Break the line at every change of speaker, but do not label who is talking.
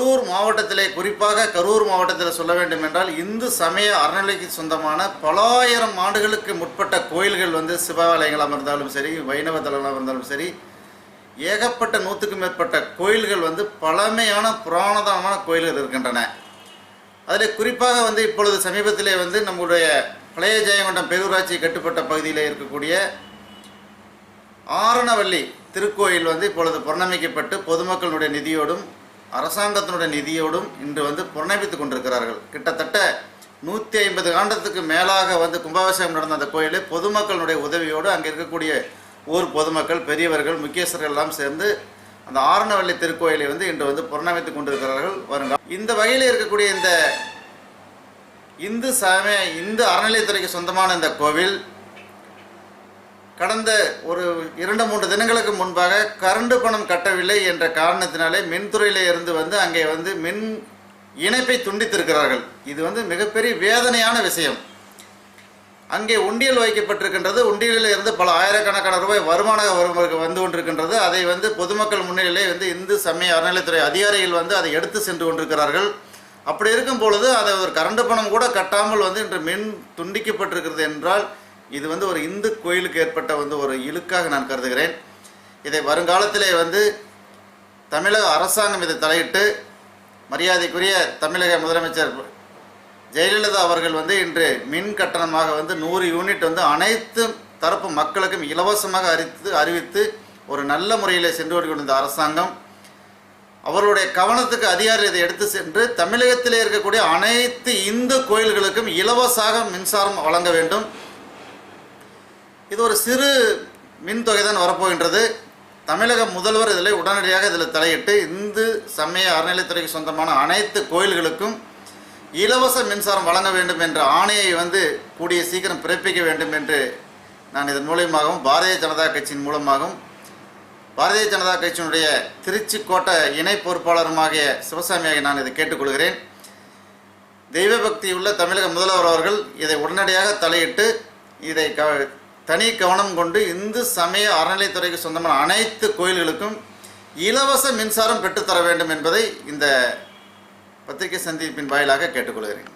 கரூர் மாவட்டத்திலே குறிப்பாக கரூர் மாவட்டத்தில் சொல்ல வேண்டும் என்றால் இந்து சமய அறநிலைக்கு சொந்தமான பலாயிரம் ஆண்டுகளுக்கு முற்பட்ட கோயில்கள் வந்து சிவாலயங்களாக இருந்தாலும் சரி வைணவ தலங்களாக இருந்தாலும் சரி ஏகப்பட்ட நூற்றுக்கும் மேற்பட்ட கோயில்கள் வந்து பழமையான புராணதமான கோயில்கள் இருக்கின்றன. அதில் குறிப்பாக வந்து இப்பொழுது சமீபத்திலே வந்து நம்முடைய பழைய ஜெயங்கொண்டம் பெருராட்சி கட்டுப்பட்ட பகுதியில் இருக்கக்கூடிய ஆரணவல்லி திருக்கோயில் வந்து இப்பொழுது புறணமைக்கப்பட்டு பொதுமக்களுடைய நிதியோடும் அரசாங்கத்தினுடைய நிதியோடும் இன்று வந்து புறணமித்துக் கொண்டிருக்கிறார்கள். கிட்டத்தட்ட நூற்றி ஐம்பது ஆண்டத்துக்கு மேலாக வந்து கும்பாபிஷேகம் நடந்த அந்த கோயிலை பொதுமக்களுடைய உதவியோடு அங்கே இருக்கக்கூடிய ஊர் பொதுமக்கள் பெரியவர்கள் முக்கியஸ்தர்கள் எல்லாம் சேர்ந்து அந்த ஆரணவள்ளி திருக்கோயிலை வந்து இன்று வந்து புறணமித்துக் கொண்டிருக்கிறார்கள். வருங்க. இந்த வகையில் இருக்கக்கூடிய இந்த இந்து சமய இந்து அறநிலையத்துறைக்கு சொந்தமான இந்த கோவில் கடந்த ஒரு இரண்டு மூன்று தினங்களுக்கு முன்பாக கரண்டு பணம் கட்டவில்லை என்ற காரணத்தினாலே மின்துறையில இருந்து வந்து அங்கே வந்து மின் இணைப்பை துண்டித்திருக்கிறார்கள். இது வந்து மிகப்பெரிய வேதனையான விஷயம். அங்கே உண்டியல் வைக்கப்பட்டிருக்கின்றது. உண்டியலில் இருந்து பல ஆயிரக்கணக்கான ரூபாய் வருமான வருவதற்கு வந்து கொண்டிருக்கின்றது. அதை வந்து பொதுமக்கள் முன்னிலையிலே வந்து இந்து சமய அறநிலைத்துறை அதிகாரிகள் வந்து அதை எடுத்து சென்று கொண்டிருக்கிறார்கள். அப்படி இருக்கும் பொழுது அதை ஒரு கரண்டு பணம் கூட கட்டாமல் வந்து இன்று மின் துண்டிக்கப்பட்டிருக்கிறது என்றால் இது வந்து ஒரு இந்து கோயிலுக்கு ஏற்பட்ட வந்து ஒரு இழுக்காக நான் கருதுகிறேன். இதை வருங்காலத்திலே வந்து தமிழக அரசாங்கம் இதை தலையிட்டு மரியாதைக்குரிய தமிழக முதலமைச்சர் ஜெயலலிதா அவர்கள் வந்து இன்று மின் கட்டணமாக வந்து நூறு யூனிட் வந்து அனைத்து தரப்பு மக்களுக்கும் இலவசமாக அறித்து அறிவித்து ஒரு நல்ல முறையில் சென்று கொண்டிருந்த அரசாங்கம். அவருடைய கவனத்துக்கு அதிகாரி இதை எடுத்து சென்று தமிழகத்திலே இருக்கக்கூடிய அனைத்து இந்து கோயில்களுக்கும் இலவசமாக மின்சாரம் வழங்க வேண்டும். இது ஒரு சிறு மின் தொகை தான் வரப்போகின்றது. தமிழக முதல்வர் இதில் உடனடியாக இதில் தலையிட்டு இந்து சமய அறநிலைத்துறைக்கு சொந்தமான அனைத்து கோயில்களுக்கும் இலவச மின்சாரம் வழங்க வேண்டும் என்ற ஆணையை வந்து கூடிய சீக்கிரம் பிறப்பிக்க வேண்டும் என்று நான் இதன் மூலியமாகவும் பாரதிய ஜனதா கட்சியின் மூலமாகவும் பாரதிய ஜனதா கட்சியினுடைய திருச்சி கோட்டை இணை பொறுப்பாளருமாகிய சிவசாமியாக நான் இதை கேட்டுக்கொள்கிறேன். தெய்வ பக்தி உள்ள தமிழக முதல்வர் அவர்கள் இதை உடனடியாக தலையிட்டு இதை க தனி கவனம் கொண்டு இந்து சமய அறநிலைத்துறைக்கு சொந்தமான அனைத்து கோயில்களுக்கும் இலவச மின்சாரம் பெற்றுத்தர வேண்டும் என்பதை இந்த பத்திரிகை சந்திப்பின் வாயிலாக கேட்டுக்கொள்கிறேன்.